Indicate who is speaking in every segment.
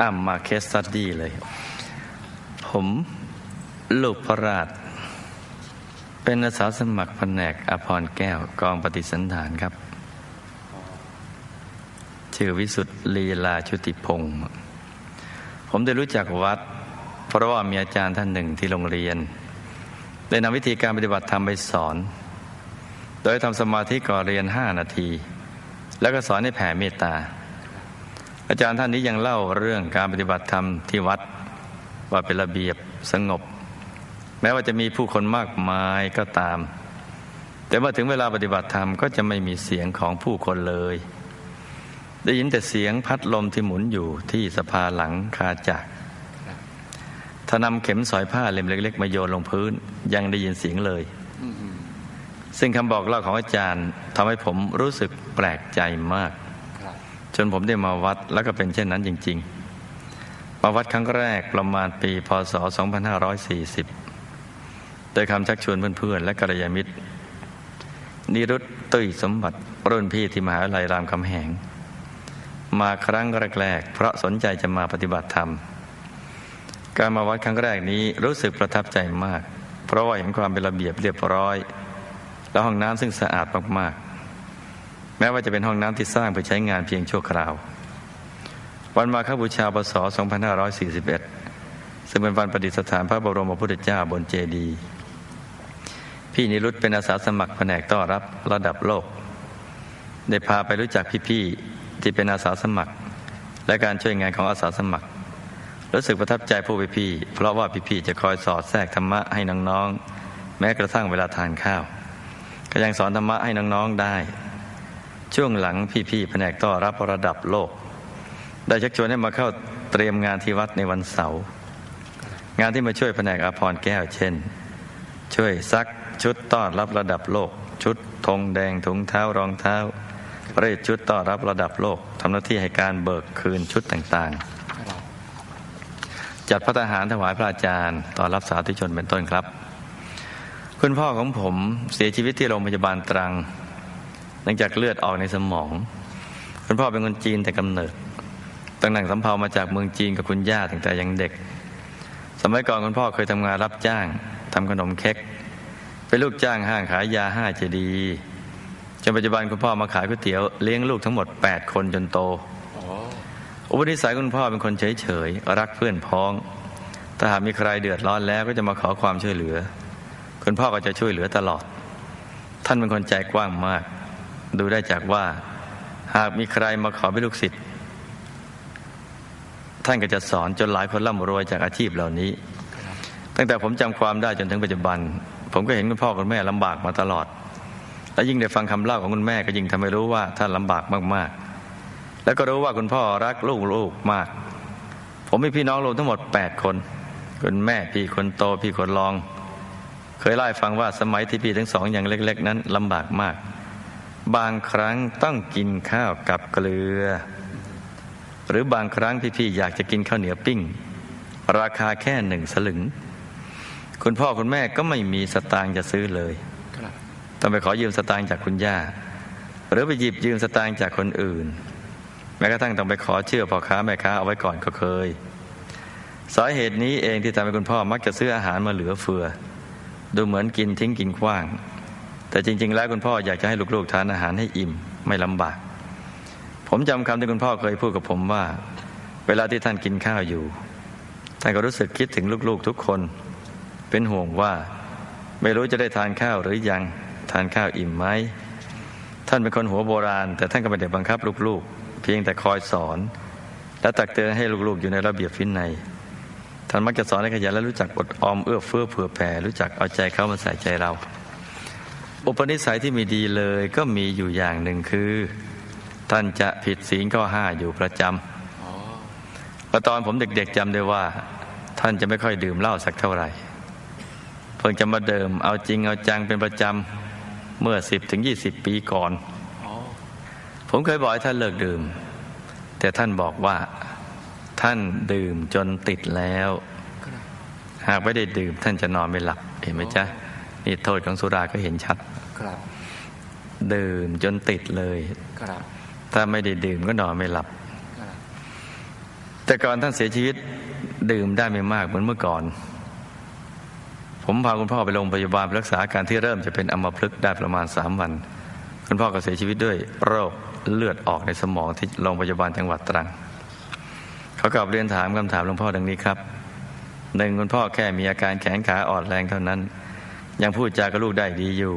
Speaker 1: อัมมาเคสตัดดี้เลย ผมลูกพระราช เป็นอาสาสมัครแผนกอภรแก้วกองปฏิสันฐานครับ ชื่อวิสุทธ์ลีลาชุติพงศ์ผมได้รู้จักวัด เพราะว่ามีอาจารย์ท่านหนึ่งที่โรงเรียน ได้นำวิธีการปฏิบัติธรรมไปสอน โดยทำสมาธิก่อนเรียนห้านาที แล้วก็สอนให้แผ่เมตตา อาจารย์ท่านนี้ยังเล่าเรื่องการปฏิบัติธรรมที่วัดว่าเป็นระเบียบสงบ แม้ว่าจะมีผู้คนมากมายก็ตาม แต่เมื่อถึงเวลาปฏิบัติธรรมก็จะไม่มีเสียงของผู้คนเลย ได้ยินแต่เสียงพัดลมที่หมุนอยู่ที่สภาหลังคาจักรถ้านำเข็มสอยผ้าเล่มเล็ก ๆ มาโยนลงพื้น ยังได้ยินเสียงเลย ซึ่งคำบอกเล่าของอาจารย์ทำให้ผมรู้สึกแปลกใจมาก จนผมได้มาวัดแล้วก็เป็นเช่นนั้นจริง ๆ มาวัดครั้งแรกประมาณปีพศ 2540 โดยคำชักชวนเพื่อนๆ และกัลยาณมิตร นิรุตตุ้ยสมบัติรุ่นพี่ที่มหาวิทยาลัยรามคำแหง มาครั้งแรกๆ เพราะสนใจจะมาปฏิบัติธรรม การมาวัดครั้งแรกนี้รู้สึกประทับใจมาก เพราะว่าเห็นความเป็นระเบียบเรียบร้อย และห้องน้ำซึ่งสะอาดมากๆ แม้ว่าจะเป็นห้องน้ำที่สร้างเพื่อใช้งานเพียงชั่วคราว วันมาคบูชาปศ2541 ซึ่งเป็นวันประดิษฐานพระบรมพุทธเจ้าบนเจดีย์พี่นิรุตเป็นอาสาสมัครแผนกต้อนรับระดับโลก ได้พาไปรู้จักพี่ๆที่เป็นอาสาสมัคร และการช่วยงานของอาสาสมัคร รู้สึกประทับใจผู้พี่ๆเพราะว่าพี่ๆจะคอยสอดแทรกธรรมะให้น้องๆแม้กระทั่งเวลาทานข้าว ก็ยังสอนธรรมะให้น้องๆได้ ช่วงหลังพี่ๆแผนกต้อนรับระดับโลก ได้ชักชวนให้มาเข้าเตรียมงานที่วัดในวันเสาร์งานที่มาช่วยแผนกอภรแก้วเช่น ช่วยซักชุดต้อนรับระดับโลก ชุดธงแดงถุงเท้ารองเท้าเรศชุดต้อนรับระดับโลกทำหน้าที่ให้การเบิกคืนชุดต่างๆ จัดพระทหารถวายพระอาจารย์ต้อนรับสาธุชนเป็นต้นครับ คุณพ่อของผมเสียชีวิตที่โรงพยาบาลตรัง หลังจากเลือดออกในสมอง คุณพ่อเป็นคนจีนแต่กำเนิดตั้งหนังสำเภามาจากเมืองจีนกับคุณย่าตั้งแต่ยังเด็ก สมัยก่อนคุณพ่อเคยทำงานรับจ้างทำขนมเค้กเป็นลูกจ้างห้างขายยาห้าเจดีจนปัจจุบันคุณพ่อมาขายก๋วยเตี๋ยวเลี้ยงลูกทั้งหมด 8 คนจนโตอุปนิสัยคุณพ่อเป็นคนเฉยเฉยรักเพื่อนพ้อง ถ้าหากมีใครเดือดร้อนแล้วก็จะมาขอความช่วยเหลือ คุณพ่อก็จะช่วยเหลือตลอด ท่านเป็นคนใจกว้างมาก ดูได้จากว่า หากมีใครมาขอเป็นลูกศิษย์ท่านก็จะสอนจนหลายคนร่ำรวยจากอาชีพเหล่านี้ ตั้งแต่ผมจำความได้จนถึงปัจจุบัน ผมก็เห็นคุณพ่อคุณแม่ลำบากมาตลอด และยิ่งได้ฟังคำเล่าของคุณแม่ก็ยิ่งทำให้รู้ว่าท่านลำบากมากๆ แล้วก็รู้ว่าคุณพ่อรักลูกๆมาก ผมมีพี่น้องรวมทั้งหมด 8 คนคุณแม่พี่คนโตพี่คนรอง เคยเล่าให้ฟังว่าสมัยที่พี่ทั้งสองอย่างเล็ก ๆ นั้นลำบากมาก บางครั้งต้องกินข้าวกับเกลือ หรือบางครั้งพี่ๆอยากจะกินข้าวเหนียวปิ้ง ราคาแค่หนึ่งสลึง คุณพ่อคุณแม่ก็ไม่มีสตางค์จะซื้อเลยต้องไปขอยืมสตางค์จากคุณย่า หรือไปหยิบยืมสตางค์จากคนอื่น แม้กระทั่งต้องไปขอเชื่อพ่อค้าแม่ค้าเอาไว้ก่อนก็เคย สาเหตุนี้เองที่ทำให้คุณพ่อมักจะซื้ออาหารมาเหลือเฟือ ดูเหมือนกินทิ้งกินขว้าง แต่จริง ๆ แล้วคุณพ่ออยากจะให้ลูกๆทานอาหารให้อิ่มไม่ลำบาก ผมจำคำที่คุณพ่อเคยพูดกับผมว่า เวลาที่ท่านกินข้าวอยู่ ท่านก็รู้สึกคิดถึงลูกๆทุกคน เป็นห่วงว่า ไม่รู้จะได้ทานข้าวหรือยังทานข้าวอิ่มไหมท่านเป็นคนหัวโบราณ แต่ท่านก็ไม่ได้บังคับลูกๆ เพียงแต่คอยสอน และตักเตือนให้ลูกๆอยู่ในระเบียบวินัยท่านมักจะสอนให้ขยันและรู้จักอดออมเอื้อเฟื้อเผื่อแผ่รู้จักเอาใจเขามาใส่ใจเรา อุปนิสัยที่มีดีเลยก็มีอยู่อย่างหนึ่งคือ ท่านจะผิดศีลข้อห้าอยู่ประจำแล้วตอนผมเด็กๆจำได้ว่า ท่านจะไม่ค่อยดื่มเหล้าสักเท่าไหร่ เพิ่งจะมาเดิมเอาจริงเอาจังเป็นประจำเมื่อสิบถึงยี่สิบปีก่อน ผมเคยบอกให้ท่านเลิกดื่ม แต่ท่านบอกว่า ท่านดื่มจนติดแล้ว หากไม่ได้ดื่มท่านจะนอนไม่หลับเห็นไหมจ๊ะนี่โทษของสุราก็เห็นชัด
Speaker 2: ครับ
Speaker 1: ดื่มจนติดเลย
Speaker 2: ครับ
Speaker 1: ถ้าไม่ได้ดื่มก็นอนไม่หลับ
Speaker 2: ครับ
Speaker 1: แต่ก่อนท่านเสียชีวิตดื่มได้ไม่มากเหมือนเมื่อก่อน ผมพาคุณพ่อไปโรงพยาบาลไปรักษาอาการที่เริ่มจะเป็นอัมพฤกษ์ได้ประมาณสามวัน คุณพ่อก็เสียชีวิตด้วยโรคเลือดออกในสมองที่โรงพยาบาลจังหวัดตรัง เขากลับเรียนถามคำถามหลวงพ่อดังนี้ครับหนึ่งคุณพ่อแค่มีอาการแขนขาอ่อนแรงเท่านั้น ยังพูดจากับลูกได้ดีอยู่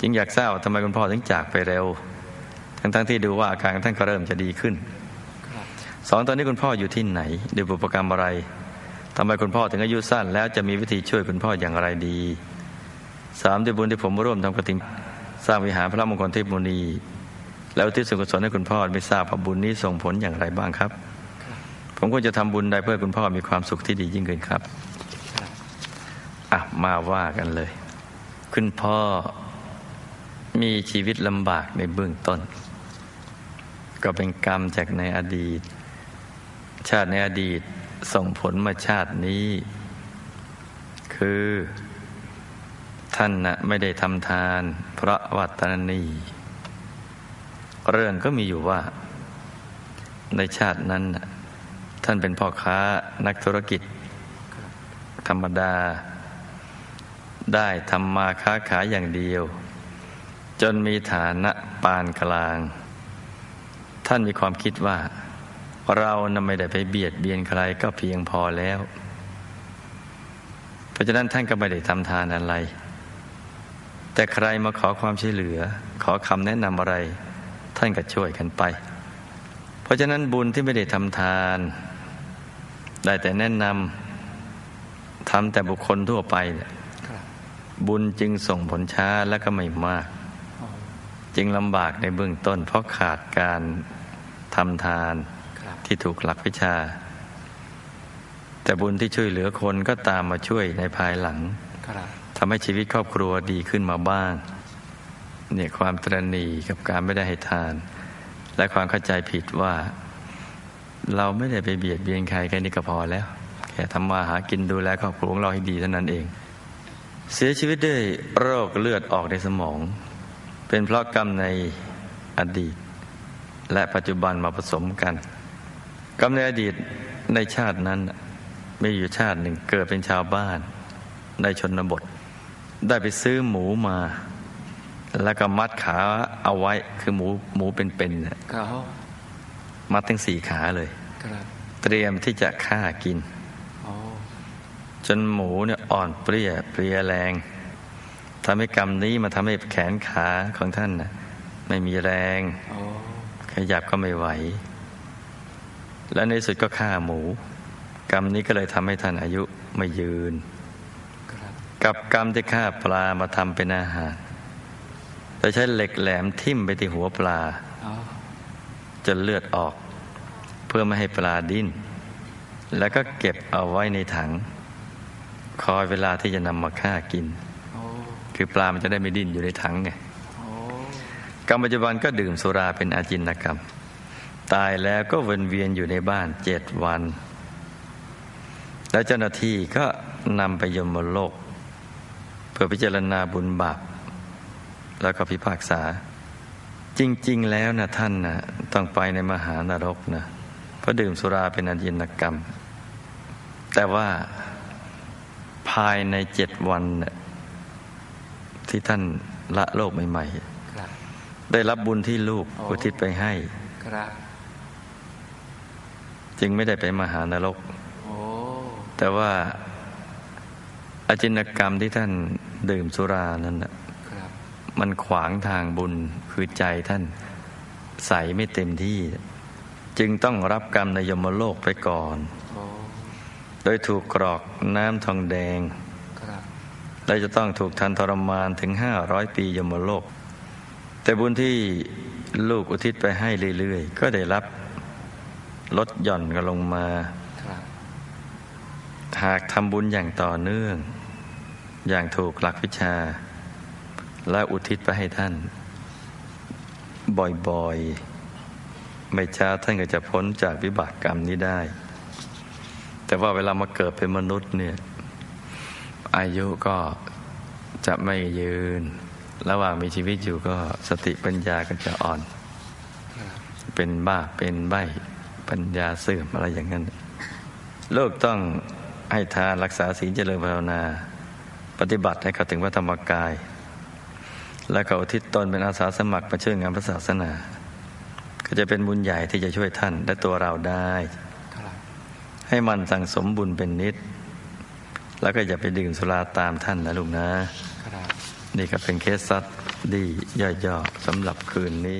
Speaker 1: จึงอยากทราบว่าทำไมคุณพ่อถึงจากไปเร็ว ทั้งๆทที่ดูว่าอาการของท่านก็เริ่มจะดีขึ้นสองตอนนี้คุณพ่ออยู่ที่ไหนด้วยบุพกรรมอะไรทำไมคุณพ่อถึงอายุสั้น แล้วจะมีวิธีช่วยคุณพ่ออย่างไรดีสามด้วยบุญที่ผมร่วมทำกระถิ่นสร้างวิหารพระมงคลเทพมุนี แล้วที่สุขสนให้คุณพ่อไม่ทราบว่าบุญนี้ส่งผลอย่างไรบ้างครับ ผมควรจะทำบุญใดเพื่อคุณพ่อมีความสุขที่ดียิ่งขึ้นครับอะมาว่ากันเลย คุณพ่อ มีชีวิตลำบากในเบื้องต้น ก็เป็นกรรมจากในอดีต ชาติในอดีตส่งผลมาชาตินี้ คือท่านนะไม่ได้ทำทานเพราะวัตนนีเรื่องก็มีอยู่ว่า ในชาตินั้นท่านเป็นพ่อค้านักธุรกิจ ธรรมดา ได้ทำมาค้าขายอย่างเดียว จนมีฐานะปานกลาง ท่านมีความคิดว่า เรานไม่ได้ไปเบียดเบียนใครก็เพียงพอแล้ว เพราะฉะนั้นท่านก็ไม่ได้ทำทานอะไร แต่ใครมาขอความช่วยเหลือ ขอคำแนะนำอะไร ท่านก็ช่วยกันไป เพราะฉะนั้นบุญที่ไม่ได้ทำทาน ได้แต่แนะนำทำแต่บุคคลทั่วไปเนี่ยบุญจึงส่งผลช้าและก็ไม่มาก จึงลำบากในเบื้องต้น เพราะขาดการทำทานที่ถูกหลักวิชา แต่บุญที่ช่วยเหลือคนก็ตามมาช่วยในภายหลังทำให้ชีวิตครอบครัวดีขึ้นมาบ้าง เนี่ยความตรณีกับการไม่ได้ให้ทาน และความเข้าใจผิดว่า เราไม่ได้ไปเบียดเบียนใครแค่นี้ก็พอแล้ว แค่ทำมาหากินดูแลครอบครัวของเราให้ดีเท่านั้นเอง เสียชีวิตด้วยโรคเลือดออกในสมอง เป็นเพราะกรรมในอดีต และปัจจุบันมาผสมกัน กรรมในอดีตในชาตินั้น มีอยู่ชาติหนึ่งเกิดเป็นชาวบ้านในชนบท ได้ไปซื้อหมูมา แล้วก็มัดขาเอาไว้คือหมูหมูเป็นๆเนี่ย
Speaker 2: ครับ
Speaker 1: มัดทั้งสี่ขาเลย
Speaker 2: ครับ
Speaker 1: เตรียมที่จะฆ่ากิน
Speaker 2: โอ้
Speaker 1: จนหมูเนี่ยอ่อนเปรี้ยเพลียแรง ทำให้กรรมนี้มาทำให้แขนขาของท่านน่ะไม่มีแรง
Speaker 2: โอ้
Speaker 1: ขยับก็ไม่ไหว และในสุดก็ฆ่าหมู กรรมนี้ก็เลยทำให้ท่านอายุไม่ยืน
Speaker 2: ครับ
Speaker 1: กับกรรมที่ฆ่าปลามาทำเป็นอาหารโดยใช้เหล็กแหลมทิ่มไปที่หัวปลา
Speaker 2: โอ้
Speaker 1: จนเลือดออก เพื่อไม่ให้ปลาดิ้นแล้วก็เก็บเอาไว้ในถัง คอยเวลาที่จะนำมาฆ่ากิน
Speaker 2: โอ้
Speaker 1: คือปลามันจะได้ไม่ดิ้นอยู่ในถังไง
Speaker 2: โอ้
Speaker 1: กรรมปัจจุบันก็ดื่มสุราเป็นอาจินกรรม ตายแล้วก็วนเวียนอยู่ในบ้านเจ็ดวัน แล้วเจ้าหน้าที่ก็นำไปยมโลก เพื่อพิจารณาบุญบาปแล้วก็พิพากษา จริง ๆ แล้วนะท่านนะต้องไปในมหานรกนะเพราะดื่มสุราเป็นอาจินกรรม แต่ว่าภายในเจ็ดวันน่ะ ที่ท่านละโลกใหม่ๆ
Speaker 2: ครับ
Speaker 1: ได้รับบุญที่ลูก
Speaker 2: อ๋อ
Speaker 1: อุทิศไปให้
Speaker 2: ครับ
Speaker 1: จึงไม่ได้ไปมหานรก
Speaker 2: โอ้
Speaker 1: แต่ว่าอาจินกรรมที่ท่านดื่มสุรานั้นน่ะ
Speaker 2: ครับ
Speaker 1: มันขวางทางบุญคือใจท่านใสไม่เต็มที่ จึงต้องรับกรรมในยมโลกไปก่อน
Speaker 2: โอ้
Speaker 1: โดยถูกกรอกน้ำทองแดง
Speaker 2: ครับ
Speaker 1: และจะต้องถูกทันทรมานถึงห้าร้อยปียมโลก แต่บุญที่ลูกอุทิศไปให้เรื่อยๆ ก็ได้รับลดหย่อนกันลงมา หากทำบุญอย่างต่อเนื่อง อย่างถูกหลักวิชา และอุทิศไปให้ท่าน บ่อยๆ ไม่ช้าท่านก็จะพ้นจากวิบากกรรมนี้ได้ แต่ว่าเวลามาเกิดเป็นมนุษย์เนี่ย อายุก็จะไม่ยืน ระหว่างมีชีวิตอยู่ก็สติปัญญาก็จะอ่อน
Speaker 2: ครับ
Speaker 1: เป็นบ้าเป็นใบ้ปัญญาเสื่อมอะไรอย่างนั้นโลกต้องให้ทานรักษาศีลเจริญภาวนา ปฏิบัติให้เข้าถึงพระธรรมกาย และก็อุทิศตนเป็นอาสาสมัครมาช่วยงานพระศาสนา ก็จะเป็นบุญใหญ่ที่จะช่วยท่านและตัวเราได้
Speaker 2: ครับ
Speaker 1: ให้มันสั่งสมบุญเป็นนิด แล้วก็อย่าไปดื่มสุราตามท่านนะลูกนะ
Speaker 2: ครับ
Speaker 1: นี่ก็เป็นเคสซัดดีย่อยๆสำหรับคืนนี้